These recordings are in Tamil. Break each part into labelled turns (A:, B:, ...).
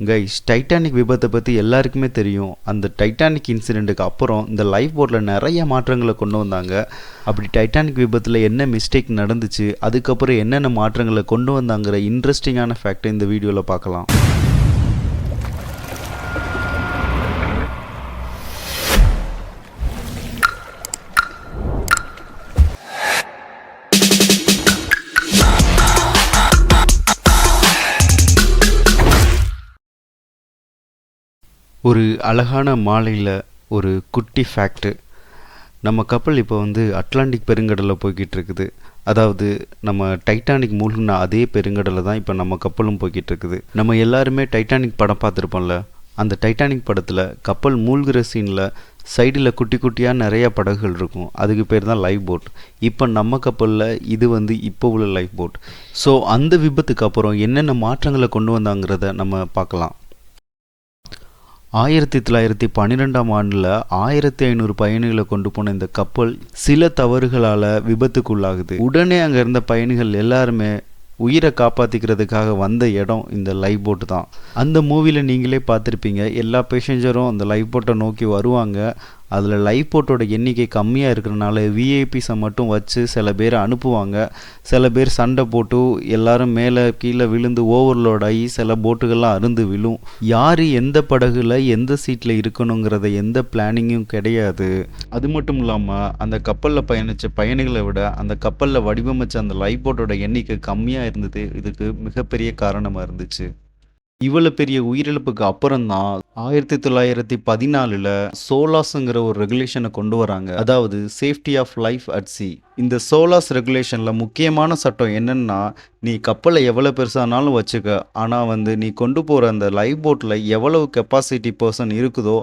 A: கைஸ் டைட்டானிக் விபத்தை பற்றி எல்லாருக்குமே தெரியும். அந்த டைட்டானிக் இன்சிடெண்ட்டுக்கு அப்புறம் இந்த லைஃப் போட்டில் நிறைய மாற்றங்களை கொண்டு வந்தாங்க. அப்படி டைட்டானிக் விபத்தில் என்ன மிஸ்டேக் நடந்துச்சு அதுக்கப்புறம் என்னென்ன மாற்றங்களை கொண்டு வந்தாங்கிற இன்ட்ரெஸ்டிங்கான ஃபேக்டை இந்த வீடியோவில் பார்க்கலாம். ஒரு அழகான மாலையில் ஒரு குட்டி ஃபேக்ட்டு நம்ம கப்பல் இப்போ வந்து அட்லாண்டிக் பெருங்கடலில் போய்கிட்டு இருக்குது. அதாவது நம்ம டைட்டானிக் மூழ்கின அதே பெருங்கடலில் தான் இப்போ நம்ம கப்பலும் போய்கிட்டு இருக்குது. நம்ம எல்லாருமே டைட்டானிக் படம் பார்த்துருப்போம்ல? அந்த டைட்டானிக் படத்தில் கப்பல் மூழ்கிற சீனில் சைடில் குட்டி குட்டியாக நிறையா படகுகள் இருக்கும். அதுக்கு பேர் தான் லைஃப் போட் இப்போ நம்ம கப்பலில் இது வந்து இப்போ உள்ள லைஃப் போட் ஸோ அந்த விபத்துக்கு அப்புறம் என்னென்ன மாற்றங்களை கொண்டு வந்தாங்கிறத நம்ம பார்க்கலாம். ஆயிரத்தி தொள்ளாயிரத்தி பன்னிரெண்டாம் ஆண்டில் ஆயிரத்தி ஐநூறு பயணிகளை கொண்டு போன இந்த கப்பல் சில தவறுகளால் விபத்துக்குள்ளாகுது. உடனே அங்கே இருந்த பயணிகள் எல்லாருமே உயிரை காப்பாற்றிக்கிறதுக்காக வந்த இடம் இந்த லைஃப் போட்டு தான். அந்த மூவியில் நீங்களே பார்த்துருப்பீங்க எல்லா பேசஞ்சரும் அந்த லைஃப் போட்டை நோக்கி வருவாங்க. அதில் லைஃப் போட்டோட எண்ணிக்கை கம்மியாக இருக்கிறனால விஐபிஸை மட்டும் வச்சு சில பேர் அனுப்புவாங்க. சில பேர் சண்டை போட்டு எல்லாரும் மேலே கீழே விழுந்து ஓவர்லோட் ஆகி சில போட்டுகள்லாம் அருந்து விழும். யார் எந்த படகுல எந்த சீட்டில் இருக்கணுங்கிறத எந்த பிளானிங்கும் கிடையாது. அது மட்டும் இல்லாமல் அந்த கப்பலில் பயணித்த பயணிகளை விட அந்த கப்பலில் வடிவமைச்ச அந்த லைஃப் போட்டோட எண்ணிக்கை கம்மியாக இருந்தது. இதுக்கு மிகப்பெரிய காரணமாக இருந்துச்சு. இவ்வளோ பெரிய உயிரிழப்புக்கு அப்புறம் தான் ஆயிரத்தி தொள்ளாயிரத்தி பதினாலில் சோலாஸுங்கிற ஒரு ரெகுலேஷனை கொண்டு வராங்க. அதாவது safety of life at sea இந்த சோலாஸ் ரெகுலேஷனில் முக்கியமான சட்டம் என்னன்னா நீ கப்பலை எவ்வளோ பெருசானாலும் வச்சுக்க. ஆனால் வந்து நீ கொண்டு போகிற அந்த லைஃப் போட்டில் எவ்வளவு கெப்பாசிட்டி பர்சன் இருக்குதோ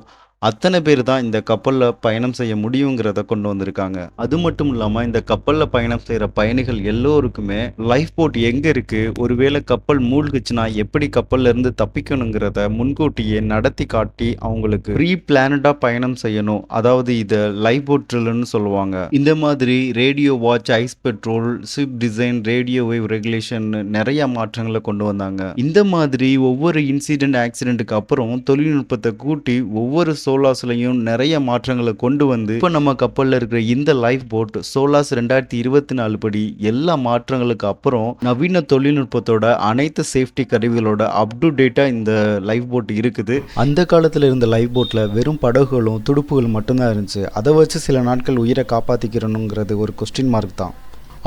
A: அத்தனை பேர் தான் இந்த கப்பலில் பயணம் செய்ய முடியுங்கிறத கொண்டு வந்திருக்காங்க. அது மட்டும் இல்லாமல் இந்த கப்பலில் பயணம் செய்கிற பயணிகள் எல்லோருக்குமே லைஃப் போட் எங்கே இருக்குது ஒருவேளை கப்பல் மூழ்குச்சுன்னா எப்படி கப்பல்ல இருந்து தப்பிக்கணுங்கிறத முன்கூட்டியே நடத்தி காட்டி அவங்களுக்கு ப்ரீ பிளானடாக பயணம் செய்யணும். அதாவது இதை லைஃப் போட் ட்ரில்லுன்னு சொல்லுவாங்க. இந்த மாதிரி ரேடியோ வாட்ச் ஐஸ் பெட்ரோல் ஸ்விப் டிசைன் ரேடியோ வேவ் ரெகுலேஷன் நிறைய மாற்றங்களை கொண்டு வந்தாங்க. இந்த மாதிரி ஒவ்வொரு இன்சிடென்ட் ஆக்சிடென்ட்டுக்கு அப்புறம் தொழில்நுட்பத்தை கூட்டி ஒவ்வொரு சோலாஸ்லையும் நிறைய மாற்றங்களை கொண்டு வந்து இப்போ நம்ம கப்பலில் இருக்கிற இந்த லைஃப் போட் சோலாஸ் ரெண்டாயிரத்தி இருபத்தி நாலு படி எல்லா மாற்றங்களுக்கு அப்புறம் நவீன தொழில்நுட்பத்தோட அனைத்து சேஃப்டி கருவிகளோட அப் டு டேட்டாக இந்த லைஃப் போட் இருக்குது. அந்த காலத்தில் இருந்த லைஃப் போட்டில் வெறும் படகுகளும் துடுப்புகள் மட்டும்தான் இருந்துச்சு. அதை வச்சு சில நாட்கள் உயிரை காப்பாற்றிக்கிறணுங்கிறது ஒரு கொஸ்டின் மார்க் தான்.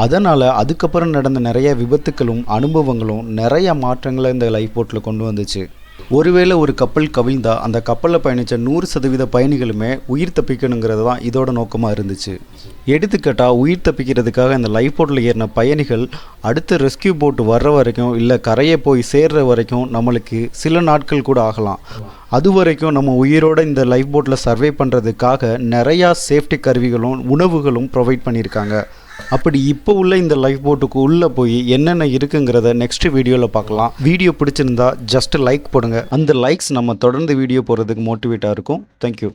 A: அதனால் அதுக்கப்புறம் நடந்த நிறைய விபத்துக்களும் அனுபவங்களும் நிறைய மாற்றங்களை இந்த லைஃப் போட்டில் கொண்டு வந்துச்சு. ஒருவேளை ஒரு கப்பல் கவிழ்ந்தால் அந்த கப்பலில் பயணித்த நூறு சதவீத பயணிகளுமே உயிர் தப்பிக்கணுங்கிறது தான் இதோட நோக்கமாக இருந்துச்சு. எடுத்துக்காட்டால் உயிர் தப்பிக்கிறதுக்காக இந்த லைஃப் போட்டில் ஏறின பயணிகள் அடுத்த ரெஸ்கியூ போட் வர்ற வரைக்கும் இல்லை கரையை போய் சேர்ற வரைக்கும் நம்மளுக்கு சில நாட்கள் கூட ஆகலாம். அது வரைக்கும் நம்ம உயிரோட இந்த லைஃப் போட்டில் சர்வே பண்ணுறதுக்காக நிறையா சேஃப்டி கருவிகளும் உணவுகளும் ப்ரொவைட் பண்ணியிருக்காங்க. அப்படி இப்போ உள்ள இந்த லைஃப் போட்டுக்கு உள்ளே போய் என்னென்ன இருக்குங்கிறத நெக்ஸ்ட் வீடியோவில் பார்க்கலாம். வீடியோ பிடிச்சிருந்தா ஜஸ்ட் லைக் போடுங்க. அந்த லைக்ஸ் நம்ம தொடர்ந்து வீடியோ போடுறதுக்கு மோட்டிவேட்டாக இருக்கும். தேங்க்யூ